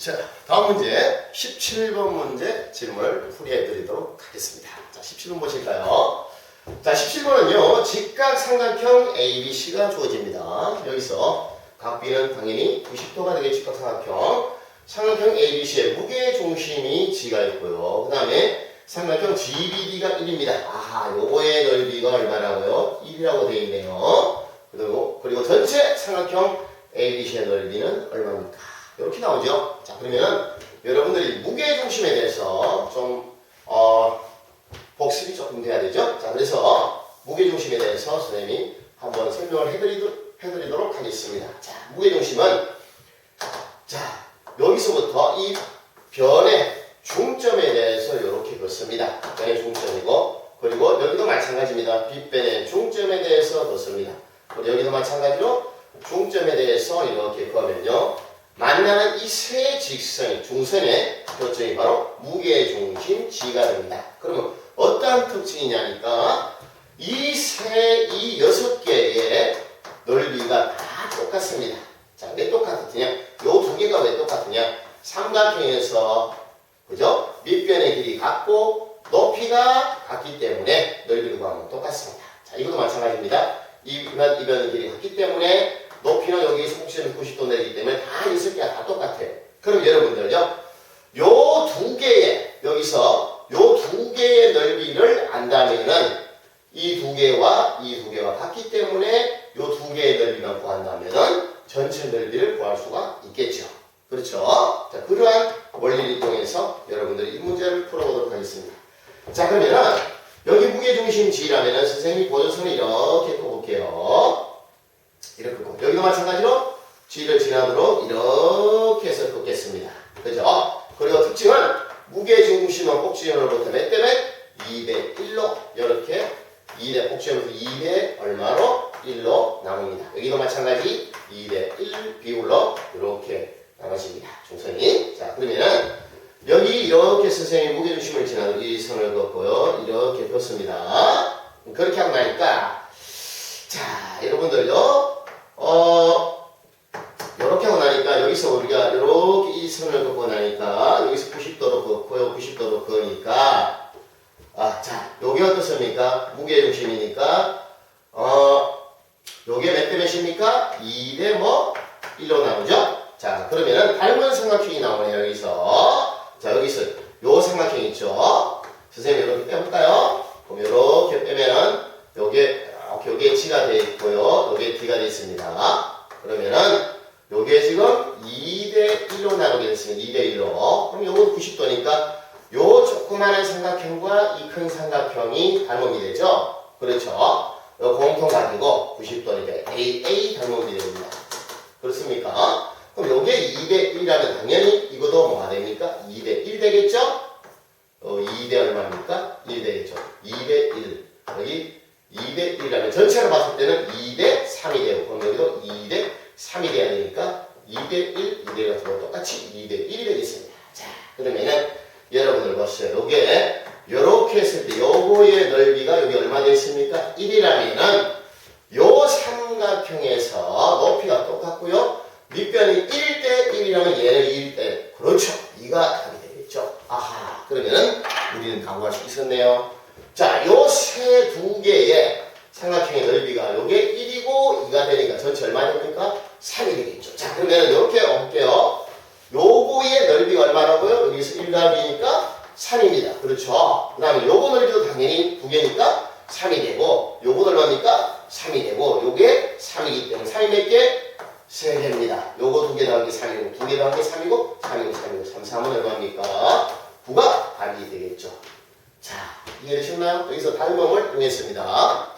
자, 다음 문제 17번 문제 질문을 풀이해 드리도록 하겠습니다. 자, 17번 보실까요? 자, 17번은요. 직각 삼각형 ABC가 주어집니다. 여기서 각 B는 당연히 90도가 되게 직각 삼각형. 삼각형 ABC의 무게 중심이 G가 있고요. 그 다음에 삼각형 GBD가 1입니다. 아, 요거의 넓이가 얼마라고요? 1이라고 되어 있네요. 그리고, 그리고 전체 삼각형 ABC의 넓이는 얼마입니까? 이렇게 나오죠. 자, 그러면 여러분들이 무게 중심에 대해서 좀, 어, 복습이 조금 돼야 되죠. 자, 그래서 무게 중심에 대해서 선생님이 한번 설명을 해드리도, 해드리도록 하겠습니다. 자, 무게 중심은, 자, 여기서부터 이 변의 중점에 대해서 이렇게 긋습니다. 변의 중점이고, 그리고 여기도 마찬가지입니다. 빗변의 중점에 대해서 긋습니다. 그리고 여기도 마찬가지로 중점에 대해서 이렇게 그으면요. 만나는 이 세 직선의 중선의 교점이 바로 무게중심 G가 됩니다. 그러면 어떠한 특징이냐니까 이 세, 이 여섯 개의 넓이가 다 똑같습니다. 자, 왜 똑같으냐? 요 두 개가 왜 똑같으냐? 삼각형에서 그죠? 밑변의 길이 같고 높이가 같기 때문에 넓이를 구하면 똑같습니다. 자, 이것도 마찬가지입니다. 이변, 이변의 길이 같기 때문에 높이는 여기에서 혹시는 90도 내리기 때문에 다 여섯 개가 다 똑같아요. 그럼 여러분들요, 요 두 개의, 여기서 요 두 개의 넓이를 안다면은 이 두 개와 이 두 개가 같기 때문에 요 두 개의 넓이만 구한다면은 전체 넓이를 구할 수가 있겠죠. 그렇죠? 자, 그러한 원리를 이용해서 여러분들이 이 문제를 풀어보도록 하겠습니다. 자, 그러면은 여기 무게중심 G라면은 선생님이 보조선을 이렇게 꼽을게요. 이렇게 꼽고 여기도 마찬가지로 G를 지나도록 이렇게 해서 꼽겠습니다. 그죠? 그리고 특징은 무게중심은 꼭지점으로부터 몇 대면 2대 1로 이렇게 2대 꼭지점에서 2대 얼마로 1로 나눕니다. 여기도 마찬가지 2대 1 비율로 이렇게 나눠집니다. 중선이. 자, 그러면은 여기 이렇게 선생님이 무게중심을 지나는 이 선을 긋고요. 이렇게 긋습니다. 그렇게 하고 나니까 자, 여러분들요. 어, 이렇게 하고 나니까 여기서 우리가 이렇게 이 선을 긋고 나니까 여기서 90도로 긋고요. 90도로 그으니까 아, 자, 요게 어떻습니까? 무게 중심이니까 어, 요게 몇 대 몇입니까? 2 대 뭐 1로 나오죠? 자, 그러면은 닮은 삼각형이 나오네요, 여기서. 자, 여기서 요 삼각형 있죠? 선생님 이렇게 빼볼까요? 그럼 이렇게 빼면은 요게 요게 G가 돼 있고요. 요게 D가 돼 있습니다. 그러면은 요게 지금 2대 1로 나누게 됐습니다. 2대 1로. 그럼 요건 90도니까 요 조그마한 삼각형과 이 큰 삼각형이 닮음이 되죠? 그렇죠? 요 공통 가지고 90도니까 AA 닮음이 됩니다. 그렇습니까? 그럼 요게 2대 1이라면 당연히 이것도 뭐가 됩니까? 2대 1 되겠죠? 어, 2대 얼마입니까? 1 되겠죠? 2대 1. 여기 2대 1이라면 전체로 봤을 때는 2대 3이 되고 그럼 여기도 2대 3이 돼야 되니까 2대 1, 2대 같은 거 똑같이 2대 1이 되겠습니다. 자, 그러면은 여러분들 보세요. 요게 요렇게 했을 때 요거의 넓이가 여기 얼마 되겠습니까? 1이라면은 요 삼각형에서 높이가 똑같고요. 밑변이 1대 1이라면 얘는 2대 그렇죠. 2가 답이 되겠죠. 아하. 그러면은 우리는 강구할 수 있었네요. 자, 요 세 두 개의 삼각형의 넓이가 요게 1이고 2가 되니까 전체 얼마 됩니까? 3이 되겠죠. 자, 그러면 이렇게 볼게요. 요거의 넓이가 얼마라고요? 여기서 1 더하기니까 3입니다. 그렇죠. 그 다음에 요거 넓이도 당연히 두 개니까 3이 되고 요거 얼마입니까? 3이 되고 요게 3이기 때문에 3이 몇 개? 3개입니다. 요거 두개 더하기 3이고 두개 더하기 3이고 3이고 3이고 3, 3은 얼마입니까? 9가 답이 되겠죠. 자, 이해되셨나요? 여기서 닮음을 이용했습니다.